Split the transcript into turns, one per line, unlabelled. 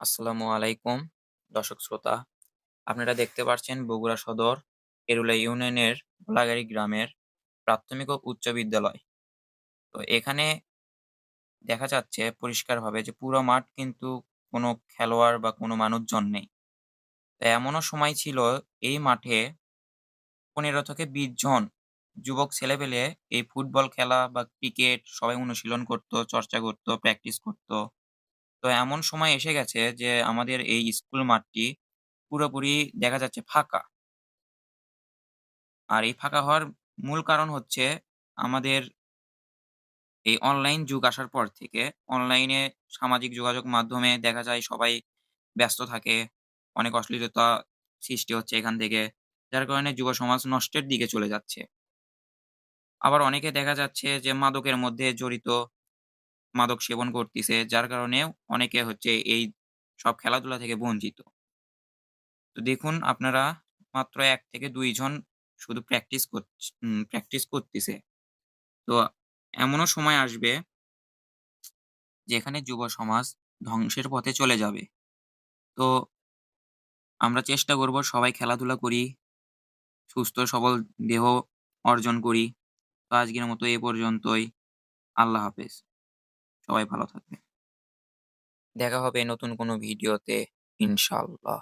আসসালামু আলাইকুম দর্শক শ্রোতা। আপনারা দেখতে পাচ্ছেন বগুড়া সদর এরুলা ইউনিয়নের ভোলাগাড়ী গ্রামের প্রাথমিক ও উচ্চ বিদ্যালয়। তো এখানে দেখা যাচ্ছে পরিষ্কারভাবে যে পুরো মাঠ কিন্তু কোনো খেলোয়াড় বা কোনো মানুষজন নেই। তো এমনও সময় ছিল এই মাঠে ১৫ থেকে ২০ জন যুবক ছেলেপেলে এই ফুটবল খেলা বা ক্রিকেট সবাই অনুশীলন করত, চর্চা করত, প্র্যাকটিস করত। তো এমন সময় এসে গেছে যে আমাদের এই স্কুল মাঠটি পুরোপুরি দেখা যাচ্ছে ফাঁকা। আর এই ফাঁকা হওয়ার মূল কারণ হচ্ছে আমাদের এই অনলাইন যুগ আসার পর থেকে অনলাইনে সামাজিক যোগাযোগ মাধ্যমে দেখা যায় সবাই ব্যস্ত থাকে। অনেক অশ্লীলতা সৃষ্টি হচ্ছে এখান থেকে। যার কারণে যুব সমাজ নষ্টের দিকে চলে যাচ্ছে। আবার অনেকে দেখা যাচ্ছে যে মাদকের মধ্যে জড়িত, মাদক সেবন করতিছে। যার কারণেও অনেকে হচ্ছে এই সব খেলাধুলা থেকে বঞ্চিত। তো দেখুন আপনারা মাত্র এক থেকে ২ জন শুধু প্র্যাকটিস প্র্যাকটিস করতেছে তো এমনও সময় আসবে যেখানে যুব সমাজ ধ্বংসের পথে চলে যাবে। তো আমরা চেষ্টা করব সবাই খেলাধুলা করি, সুস্থ সবল দেহ অর্জন করি। তো আজকের মতো এ পর্যন্তই। আল্লাহ হাফেজ। সবাই ভালো থাকবেন। দেখা হবে নতুন কোনো ভিডিওতে ইনশাআল্লাহ।